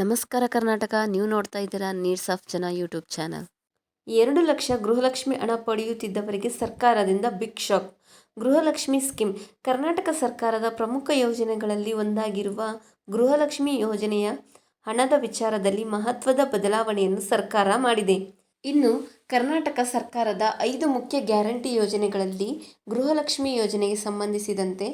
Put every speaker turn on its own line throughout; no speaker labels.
ನಮಸ್ಕಾರ ಕರ್ನಾಟಕ, ನೀವು ನೋಡ್ತಾ ಇದ್ದೀರಾ needs of Jana YouTube channel.
ಎರಡು ಲಕ್ಷ ಗೃಹಲಕ್ಷ್ಮಿ ಹಣ ಪಡೆಯುತ್ತಿದ್ದವರಿಗೆ ಸರ್ಕಾರದಿಂದ big shock. Gruhalakshmi scheme Karnataka ಸರ್ಕಾರದ ಪ್ರಮುಖ ಯೋಜನೆಗಳಲ್ಲಿ ಒಂದಾಗಿರುವ ಗೃಹಲಕ್ಷ್ಮಿ ಯೋಜನೆಯ ಹಣದ ವಿಚಾರದಲ್ಲಿ ಮಹತ್ವದ ಬದಲಾವಣೆಯನ್ನು ಸರ್ಕಾರ ಮಾಡಿದೆ. ಇನ್ನು ಕರ್ನಾಟಕ ಸರ್ಕಾರದ ಐದು ಮುಖ್ಯ ಗ್ಯಾರಂಟಿ ಯೋಜನೆಗಳಲ್ಲಿ ಗೃಹಲಕ್ಷ್ಮಿ ಯೋಜನೆಗೆ ಸಂಬಂಧಿಸಿದಂತೆ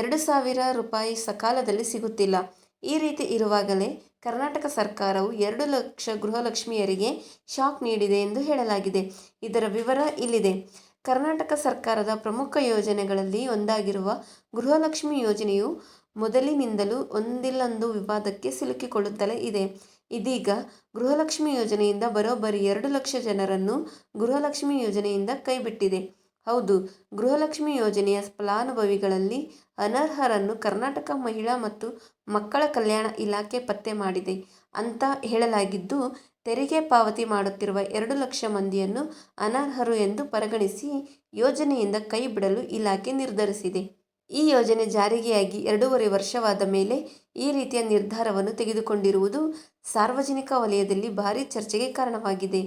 ಎರಡು ಸಾವಿರ ರೂಪಾಯಿ ಸಕಾಲದಲ್ಲಿ ಸಿಗುತ್ತಿಲ್ಲ. ಈ ರೀತಿ ಇರುವಾಗಲೇ ಕರ್ನಾಟಕ ಸರ್ಕಾರವು ಎರಡು ಲಕ್ಷ ಗೃಹಲಕ್ಷ್ಮಿಯರಿಗೆ ಶಾಕ್ ನೀಡಿದೆ ಎಂದು ಹೇಳಲಾಗಿದೆ. ಇದರ ವಿವರ ಇಲ್ಲಿದೆ. ಕರ್ನಾಟಕ ಸರ್ಕಾರದ ಪ್ರಮುಖ ಯೋಜನೆಗಳಲ್ಲಿ ಒಂದಾಗಿರುವ ಗೃಹಲಕ್ಷ್ಮಿ ಯೋಜನೆಯು ಮೊದಲಿನಿಂದಲೂ ಒಂದಿಲ್ಲೊಂದು ವಿವಾದಕ್ಕೆ ಸಿಲುಕಿಕೊಳ್ಳುತ್ತಲೇ ಇದೆ. ಇದೀಗ ಗೃಹಲಕ್ಷ್ಮಿ ಯೋಜನೆಯಿಂದ ಬರೋಬ್ಬರಿ ಎರಡು ಲಕ್ಷ ಜನರನ್ನು ಗೃಹಲಕ್ಷ್ಮಿ ಯೋಜನೆಯಿಂದ ಕೈಬಿಟ್ಟಿದೆ. ಹೌದು, ಗೃಹಲಕ್ಷ್ಮಿ ಯೋಜನೆಯ ಫಲಾನುಭವಿಗಳಲ್ಲಿ ಅನರ್ಹರನ್ನು ಕರ್ನಾಟಕ ಮಹಿಳಾ ಮತ್ತು ಮಕ್ಕಳ ಕಲ್ಯಾಣ ಇಲಾಖೆ ಪತ್ತೆ ಮಾಡಿದೆ. ಅಂತ ಹೇಳಲಾಗಿದ್ದು, ತೆರಿಗೆ ಪಾವತಿ ಮಾಡುತ್ತಿರುವ ಎರಡು ಲಕ್ಷ ಮಂದಿಯನ್ನು ಅನರ್ಹರು ಎಂದು ಪರಿಗಣಿಸಿ ಯೋಜನೆಯಿಂದ ಕೈ ಬಿಡಲು ಇಲಾಖೆ ನಿರ್ಧರಿಸಿದೆ. ಈ ಯೋಜನೆ ಜಾರಿಗೆಯಾಗಿ ಎರಡೂವರೆ ವರ್ಷವಾದ ಮೇಲೆ ಈ ರೀತಿಯ ನಿರ್ಧಾರವನ್ನು ತೆಗೆದುಕೊಂಡಿರುವುದು ಸಾರ್ವಜನಿಕ ವಲಯದಲ್ಲಿ ಭಾರೀ ಚರ್ಚೆಗೆ ಕಾರಣವಾಗಿದೆ.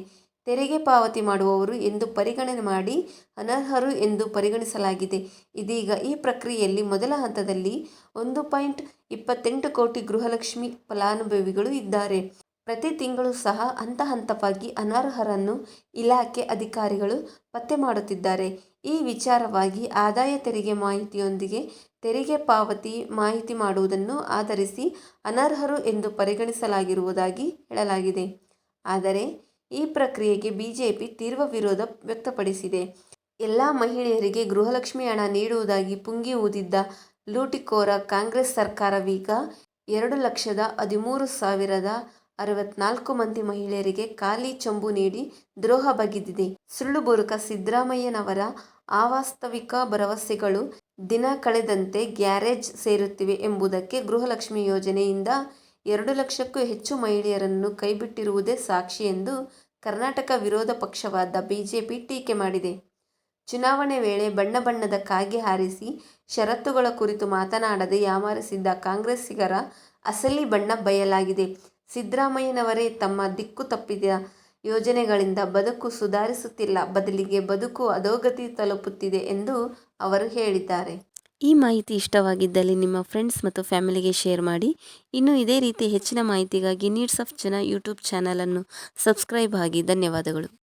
ತೆರಿಗೆ ಪಾವತಿ ಮಾಡುವವರು ಎಂದು ಪರಿಗಣನೆ ಮಾಡಿ ಅನರ್ಹರು ಎಂದು ಪರಿಗಣಿಸಲಾಗಿದೆ. ಇದೀಗ ಈ ಪ್ರಕ್ರಿಯೆಯಲ್ಲಿ ಮೊದಲ ಹಂತದಲ್ಲಿ ಒಂದು ಪಾಯಿಂಟ್ ಇಪ್ಪತ್ತೆಂಟು ಕೋಟಿ ಗೃಹಲಕ್ಷ್ಮಿ ಫಲಾನುಭವಿಗಳು ಇದ್ದಾರೆ. ಪ್ರತಿ ತಿಂಗಳು ಸಹ ಹಂತ ಹಂತವಾಗಿ ಅನರ್ಹರನ್ನು ಇಲಾಖೆ ಅಧಿಕಾರಿಗಳು ಪತ್ತೆ ಮಾಡುತ್ತಿದ್ದಾರೆ. ಈ ವಿಚಾರವಾಗಿ ಆದಾಯ ತೆರಿಗೆ ಮಾಹಿತಿಯೊಂದಿಗೆ ತೆರಿಗೆ ಪಾವತಿ ಮಾಹಿತಿ ಮಾಡುವುದನ್ನು ಆಧರಿಸಿ ಅನರ್ಹರು ಎಂದು ಪರಿಗಣಿಸಲಾಗಿರುವುದಾಗಿ ಹೇಳಲಾಗಿದೆ. ಆದರೆ ಈ ಪ್ರಕ್ರಿಯೆಗೆ ಬಿಜೆಪಿ ತೀವ್ರ ವಿರೋಧ ವ್ಯಕ್ತಪಡಿಸಿದೆ. ಎಲ್ಲ ಮಹಿಳೆಯರಿಗೆ ಗೃಹಲಕ್ಷ್ಮಿ ಹಣ ನೀಡುವುದಾಗಿ ಪುಂಗಿ ಊದಿದ್ದ ಲೂಟಿಕೋರ ಕಾಂಗ್ರೆಸ್ ಸರ್ಕಾರವೀಗ ಎರಡು ಲಕ್ಷದ ಹದಿಮೂರು ಸಾವಿರದ ಅರವತ್ನಾಲ್ಕು ಮಂದಿ ಮಹಿಳೆಯರಿಗೆ ಖಾಲಿ ಚಂಬು ನೀಡಿ ದ್ರೋಹ ಬಗೆದಿದೆ. ಸುಳ್ಳು ಬುರುಕ ಸಿದ್ದರಾಮಯ್ಯನವರ ಅವಾಸ್ತವಿಕ ಭರವಸೆಗಳು ದಿನ ಕಳೆದಂತೆ ಗ್ಯಾರೇಜ್ ಸೇರುತ್ತಿವೆ ಎಂಬುದಕ್ಕೆ ಗೃಹಲಕ್ಷ್ಮಿ ಯೋಜನೆಯಿಂದ ಎರಡು ಲಕ್ಷಕ್ಕೂ ಹೆಚ್ಚು ಮಹಿಳೆಯರನ್ನು ಕೈಬಿಟ್ಟಿರುವುದೇ ಸಾಕ್ಷಿ ಎಂದು ಕರ್ನಾಟಕ ವಿರೋಧ ಪಕ್ಷವಾದ ಬಿಜೆಪಿ ಟೀಕೆ ಮಾಡಿದೆ. ಚುನಾವಣೆ ವೇಳೆ ಬಣ್ಣ ಬಣ್ಣದ ಕಾಗೆ ಹಾರಿಸಿ ಷರತ್ತುಗಳ ಕುರಿತು ಮಾತನಾಡದೆ ಯಾಮಾರಿಸಿದ್ದ ಕಾಂಗ್ರೆಸ್ಸಿಗರ ಅಸಲಿ ಬಣ್ಣ ಬಯಲಾಗಿದೆ. ಸಿದ್ದರಾಮಯ್ಯನವರೇ ತಮ್ಮ ದಿಕ್ಕು ತಪ್ಪಿದ ಯೋಜನೆಗಳಿಂದ ಬದುಕು ಸುಧಾರಿಸುತ್ತಿಲ್ಲ, ಬದಲಿಗೆ ಬದುಕು ಅಧೋಗತಿ ತಲುಪುತ್ತಿದೆ ಎಂದು ಅವರು ಹೇಳಿದ್ದಾರೆ.
ಈ ಮಾಹಿತಿ ಇಷ್ಟವಾಗಿದ್ದಲ್ಲಿ ನಿಮ್ಮ ಫ್ರೆಂಡ್ಸ್ ಮತ್ತು ಫ್ಯಾಮಿಲಿಗೆ ಶೇರ್ ಮಾಡಿ. ಇನ್ನು ಇದೇ ರೀತಿ ಹೆಚ್ಚಿನ ಮಾಹಿತಿಗಾಗಿ ನೀಡ್ಸ್ ಆಫ್ ಜನ ಯೂಟ್ಯೂಬ್ ಚಾನಲನ್ನು ಸಬ್ಸ್ಕ್ರೈಬ್ ಆಗಿ ಧನ್ಯವಾದಗಳು.